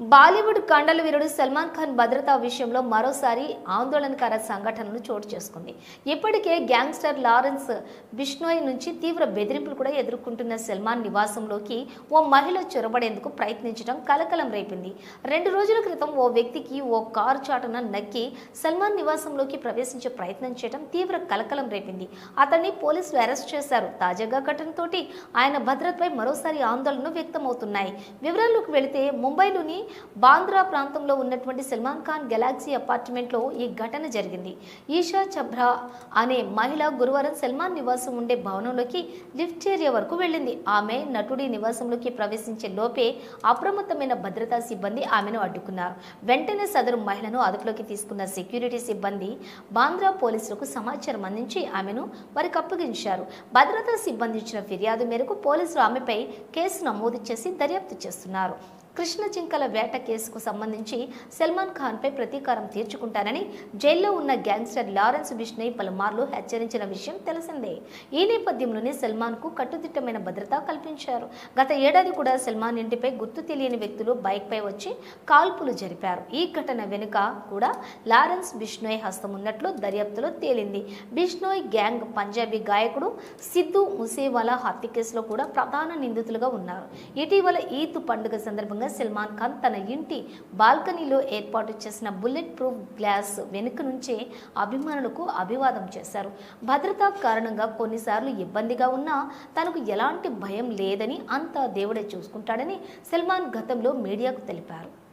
బాలీవుడ్ కండల వీరుడు సల్మాన్ ఖాన్ భద్రతా విషయంలో మరోసారి ఆందోళనకర సంఘటనలు చోటు చేసుకుంది. ఇప్పటికే గ్యాంగ్స్టర్ లారెన్స్ బిష్నోయ్ నుంచి తీవ్ర బెదిరింపులు కూడా ఎదుర్కొంటున్న సల్మాన్ నివాసంలోకి ఓ మహిళ చొరబడేందుకు ప్రయత్నించడం కలకలం రేపింది. రెండు రోజుల క్రితం ఓ వ్యక్తికి ఓ కారు చాటున నక్కి సల్మాన్ నివాసంలోకి ప్రవేశించే ప్రయత్నం చేయడం తీవ్ర కలకలం రేపింది. అతన్ని పోలీసులు అరెస్ట్ చేశారు. తాజాగా ఘటనతోటి ఆయన భద్రతపై మరోసారి ఆందోళనలు వ్యక్తమవుతున్నాయి. వివరాల్లోకి వెళితే ముంబైలోని బాంద్రా ప్రాంతంలో ఉన్నటువంటి సల్మాన్ ఖాన్ గెలాక్సీ అపార్ట్మెంట్లో ఈ ఘటన జరిగింది. ఈషా చబ్రా అనే మహిళ గురువారం సల్మాన్ నివాసం ఉండే భవనంలోకి లిఫ్ట్ ఏరియా వరకు వెళ్ళింది. ఆమె నటుడి నివాసంలోకి ప్రవేశించే లోపే అప్రమత్తమైన భద్రతా సిబ్బంది ఆమెను అడ్డుకున్నారు. వెంటనే సదరు మహిళను అదుపులోకి తీసుకున్న సెక్యూరిటీ సిబ్బంది బాంద్రా పోలీసులకు సమాచారం అందించి ఆమెను వారికి అప్పగించారు. భద్రతా సిబ్బంది ఇచ్చిన ఫిర్యాదు మేరకు పోలీసులు ఆమెపై కేసు నమోదు చేసి దర్యాప్తు చేస్తున్నారు. కృష్ణ జింకల వేట కేసుకు సంబంధించి సల్మాన్ ఖాన్పై ప్రతీకారం తీర్చుకుంటానని జైల్లో ఉన్న గ్యాంగ్స్టర్ లారెన్స్ బిష్నయ్ పలుమార్లు హెచ్చరించిన విషయం తెలిసిందే. ఈ నేపథ్యంలోనే సల్మాన్కు కట్టుదిట్టమైన భద్రత కల్పించారు. గత ఏడాది కూడా సల్మాన్ ఇంటిపై గుర్తు తెలియని వ్యక్తులు బైక్పై వచ్చి కాల్పులు జరిపారు. ఈ ఘటన వెనుక కూడా లారెన్స్ బిష్నోయ్ హస్తం ఉన్నట్లు దర్యాప్తులో తేలింది. బిష్నోయ్ గ్యాంగ్ పంజాబీ గాయకుడు సిద్ధు ముసేవాలా హత్య కేసులో కూడా ప్రధాన నిందితులుగా ఉన్నారు. ఇటీవల ఈద్ పండుగ సందర్భంగా సల్మాన్ ఖాన్ తన ఇంటి బాల్కనీలో ఏర్పాటు చేసిన బుల్లెట్ ప్రూఫ్ గ్లాస్ వెనుక నుంచే అభిమానులకు అభివాదం చేశారు. భద్రతా కారణంగా కొన్నిసార్లు ఇబ్బందిగా ఉన్నా తనకు ఎలాంటి భయం లేదని అంతా దేవుడే చూసుకుంటాడని సల్మాన్ గతంలో మీడియాకు తెలిపారు.